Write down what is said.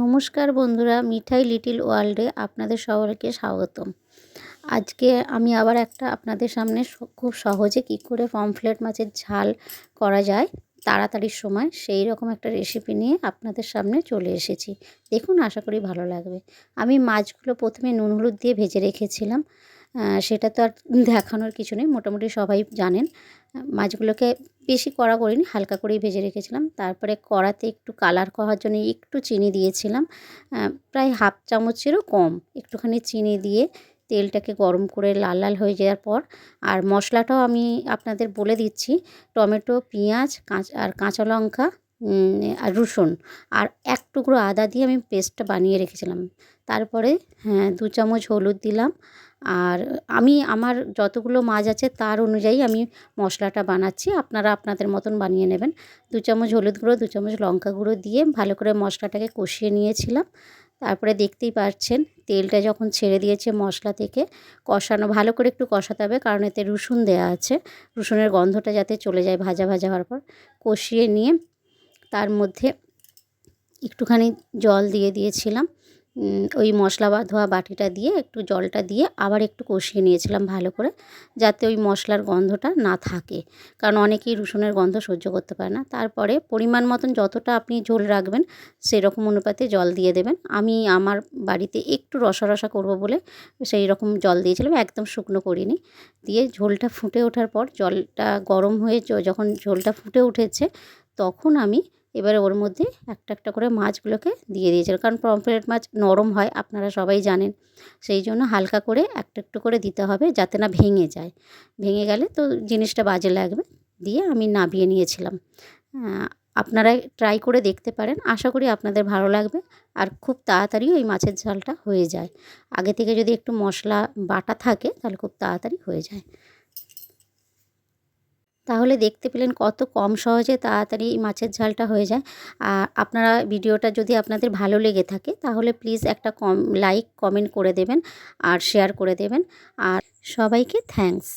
নমস্কার বন্ধুরা, মিঠাই লিটিল ওয়ার্ল্ডে আপনাদের সবাইকে স্বাগতম। আজকে আমি আবার একটা আপনাদের সামনে খুব সহজে কি করে পমফ্লেট মাছের ঝাল করা যায় তাড়াতাড়ির সময় সেই রকম একটা রেসিপি নিয়ে আপনাদের সামনে চলে এসেছি। দেখুন, আশা করি ভালো লাগবে। আমি মাছগুলো প্রথমে নুন হলুদ দিয়ে ভেজে রেখেছিলাম। সেটা তো আর দেখানোর কিছু নেই, মোটামুটি সবাই জানেন। মাছগুলোকে বেশি কড়া করিনি, হালকা করেই ভেজে রেখেছিলাম। তারপরে কড়াতে একটু কালার করার জন্য একটু চিনি দিয়েছিলাম। প্রায় হাফ চামচেরও কম। একটুখানি চিনি দিয়ে তেলটাকে গরম করে লাল লাল হয়ে যাওয়ার পর, আর মশলাটাও আমি আপনাদের বলে দিচ্ছি, টমেটো, পেঁয়াজ, কাঁচা, আর কাঁচা লঙ্কা আর রসুন, আর এক টুকরো আদা দিয়ে আমি পেস্টটা বানিয়ে রেখেছিলাম। তারপরে হ্যাঁ দু চামচ হলুদ দিলাম আর আমি আমার যতগুলো মাছ আছে তার অনুযায়ী আমি মশলাটা বানাচ্ছি। আপনারা আপনাদের মতন বানিয়ে নেবেন। দু চামচ হলুদ গুঁড়ো, দু চামচ লঙ্কা গুঁড়ো দিয়ে ভালো করে মশলাটাকে কষিয়ে নিয়েছিলাম। তারপরে দেখতেই পাচ্ছেন তেলটা যখন ছেড়ে দিয়েছে মশলা থেকে, কষানো, ভালো করে একটু কষাতে হবে কারণ এতে রসুন দেওয়া আছে। রসুনের গন্ধটা যাতে চলে যায় ভাজা ভাজা হওয়ার পর। কষিয়ে নিয়ে তার মধ্যে একটুখানি জল দিয়ে দিয়েছিলাম। ওই মশলা বা ধোয়া বাটিটা দিয়ে, একটু জলটা দিয়ে আবার একটু কষিয়ে নিয়েছিলাম ভালো করে, যাতে ওই মশলার গন্ধটা না থাকে। কারণ অনেকেই রসুনের গন্ধ সহ্য করতে পারে না। তারপরে পরিমাণ মতন যতটা আপনি ঝোল রাখবেন, সেরকম অনুপাতে জল দিয়ে দেবেন। আমি আমার বাড়িতে একটু রসা রসা করব বলে সেই রকম জল দিয়েছিলাম, একদম শুকনো করিনি। দিয়ে ঝোলটা ফুটে ওঠার পর, জলটা গরম হয়ে যখন ঝোলটা ফুটে উঠেছে, তখন আমি এবারে ওর মধ্যে একটা একটা করে মাছগুলোকে দিয়ে দিয়েছিল কারণ পমফ্রেট মাছ নরম হয়, আপনারা সবাই জানেন। সেই জন্য হালকা করে একটা, একটু করে দিতে হবে যাতে না ভেঙে যায়। ভেঙে গেলে তো জিনিসটা বাজে লাগবে। দিয়ে আমি নাবিয়ে নিয়েছিলাম। আপনারা ট্রাই করে দেখতে পারেন। আশা করি আপনাদের ভালো লাগবে। আর খুব তাড়াতাড়ি ওই মাছের ঝালটা হয়ে যায়। আগে থেকে যদি একটু মশলা, বাটা থাকে, তাহলে খুব তাড়াতাড়ি হয়ে যায়। তাহলে দেখতে পেলেন কত কম সহজে তাড়াতাড়ি মাছের ঝালটা হয়ে যায়। আর আপনারা ভিডিওটা যদি আপনাদের ভালো লেগে থাকে, তাহলে প্লিজ একটা কম লাইক কমেন্ট করে দেবেন আর শেয়ার করে দেবেন। আর সবাইকে থ্যাঙ্কস